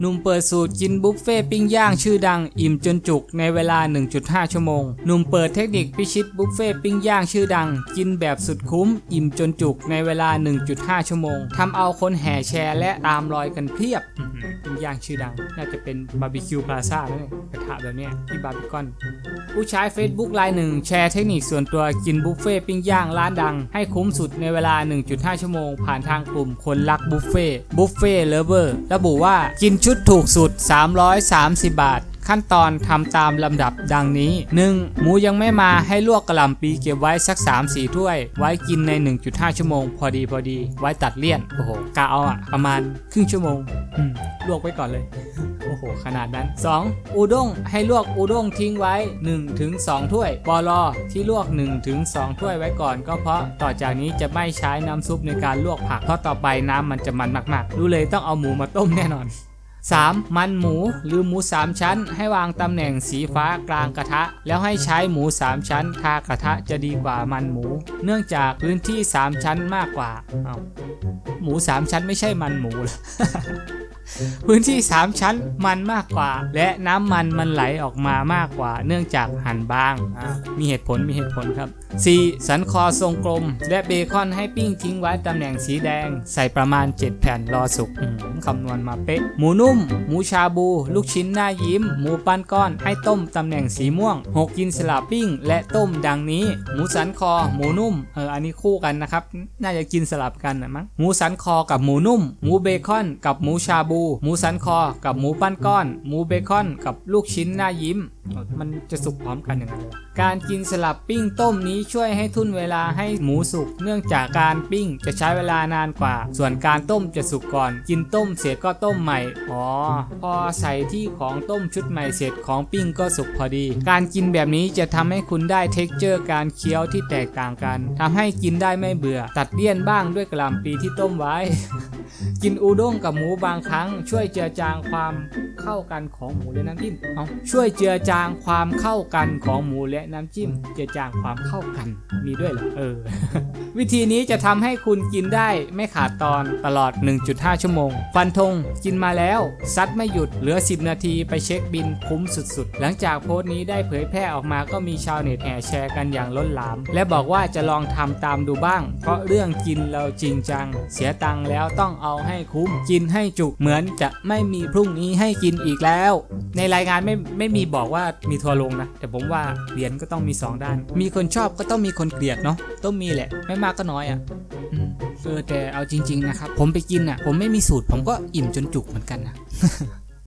หนุ่มเปิดสูตรกินบุฟเฟ่ปิ้งย่างชื่อดังอิ่มจนจุกในเวลา 1.5 ชั่วโมง หนุ่มเปิดเทคนิคพิชิตบุฟเฟ่ปิ้งย่างชื่อดัง กินแบบสุดคุ้ม อิ่มจนจุกในเวลา 1.5 ชั่วโมงทำเอาคนแห่แชร์และตามรอยกันเพียบ ปิ้งย่างชื่อดัง น่าจะเป็นบาร์บีคิวพลาซ่าแล้วเนี่ยกระทะแบบเนี้ยที่บาร์บีคอนผู้ใช้ Facebook รายหนึ่งแชร์เทคนิคส่วนตัวกินบุฟเฟ่ปิ้งย่างร้านดัง ให้คุ้มสุดในเวลา 1.5 ชั่วโมง ผ่านทางกลุ่มคนรักบุฟเฟ่บุฟเฟ่เลเวอร์ระบุว่ากินชุดถูกสุด 330 บาท ขั้นตอนทำตามลำดับดังนี้ 1. หมูยังไม่มาให้ลวกกระหล่ำปีเก็บไว้สัก 3-4 ถ้วย ไว้กินใน 1.5 ชั่วโมง พอดีพอดี ไว้ตัดเลี่ยน โอ้โหกะเอาอะประมาณครึ่งชั่วโมงลวกไว้ก่อนเลย โอ้โห ขนาดนั้น 2. อูด้งให้ลวกอูด้งทิ้งไว้ 1-2 ถ้วยปอลอที่ลวก 1-2 ถ้วยไว้ก่อน ก็เพราะต่อจากนี้จะไม่ใช้น้ำซุปในการลวกผักเพราะต่อไปน้ำมันจะมันมากๆรู้เลยต้องเอาหมูมาต้มแน่นอน 3. มันหมูหรือหมู3ชั้น ให้วางตำแหน่งสีฟ้ากลางกระทะ แล้วให้ใช้หมู3ชั้นทากระทะจะดีกว่ามันหมู เนื่องจากพื้นที่ 3 ชั้นมากกว่าเอา้าหมู3ชั้นไม่ใช่มันหมูเหรอ พื้นที่ 3 ชั้นมันมากกว่า และน้ำมันมันไหลออกมามากกว่า เนื่องจากหั่นบางอ่ามีเหตุผลมีเหตุผลครับ 4. สันคอทรงกลม และเบคอนให้ปิ้งทิ้งไว้ตำแหน่งสีแดง ใส่ประมาณ 7 แผ่นรอสุกคำนวณมาเป๊ะ หมูนุ่ม หมูชาบู ลูกชิ้นหน้ายิ้ม หมูปั้นก้อน ให้ต้มตำแหน่งสีม่วง 6 กินสลับปิ้ง และต้มดังนี้ หมูสันคอ หมูนุ่ม เออ อันนี้คู่กันนะครับ น่าจะกินสลับกันนะมั้ง หมูสันคอกับหมูนุ่ม หมูเบคอน กับหมูชาบูหมูสันคอ กับหมูปั้นก้อน หมูเบคอนกับลูกชิ้นหน้ายิ้ม มันจะสุกพร้อมกันอย่างนั้นเลยการกินสลับปิ้งต้มนี้ช่วยให้ทุนเวลาให้หมูสุก เนื่องจากการปิ้งจะใช้เวลานานกว่า ส่วนการต้มจะสุกก่อน กินต้มเสร็จก็ต้มใหม่ อ๋อ พอใส่ที่ของต้มชุดใหม่เสร็จของปิ้งก็สุกพอดี การกินแบบนี้จะทำให้คุณได้เท็กเจอร์การเคี้ยวที่แตกต่างกันทำให้กินได้ไม่เบื่อ ตัดเลี่ยนบ้างด้วยกระหล่ำปีที่ต้มไว้ กินอูด้งกับหมูบางครั้ง ช่วยเจือจางความเข้ากันของหมูและน้ำจิ้มเอาช่วยเจือจางความเข้ากันของหมูและน้ำจิ้ม เจือจางความเข้ากันมีด้วยเหรอเออ วิธีนี้จะทำให้คุณกินได้ไม่ขาดตอนตลอด 1.5 ชั่วโมง ฟันธงกินมาแล้วซัดไม่หยุดเหลือ 10 นาทีไปเช็คบินคุ้มสุดๆ หลังจากโพสต์นี้ได้เผยแพร่ออกมาก็มีชาวเน็ตแห่แชร์กันอย่างล้นหลาม และบอกว่าจะลองทำตามดูบ้าง เพราะเรื่องกินเราจริงจัง เสียตังค์แล้วต้องเอาให้คุ้มกินให้จุเหมือนจะไม่มีพรุ่งนี้ให้กินอีกแล้ว ในรายงานไม่ไม่มีบอกว่ามีทัวร์ลงนะ แต่ผมว่าเหรียญก็ต้องมี 2 ด้าน มีคนชอบก็ต้องมีคนเกลียดเนาะต้องมีแหละ ไม่มากก็น้อยอะเออแต่เอาจริง ๆ นะครับ ผมไปกินอะ ผมไม่มีสูตรผมก็อิ่มจนจุกเหมือนกันนะ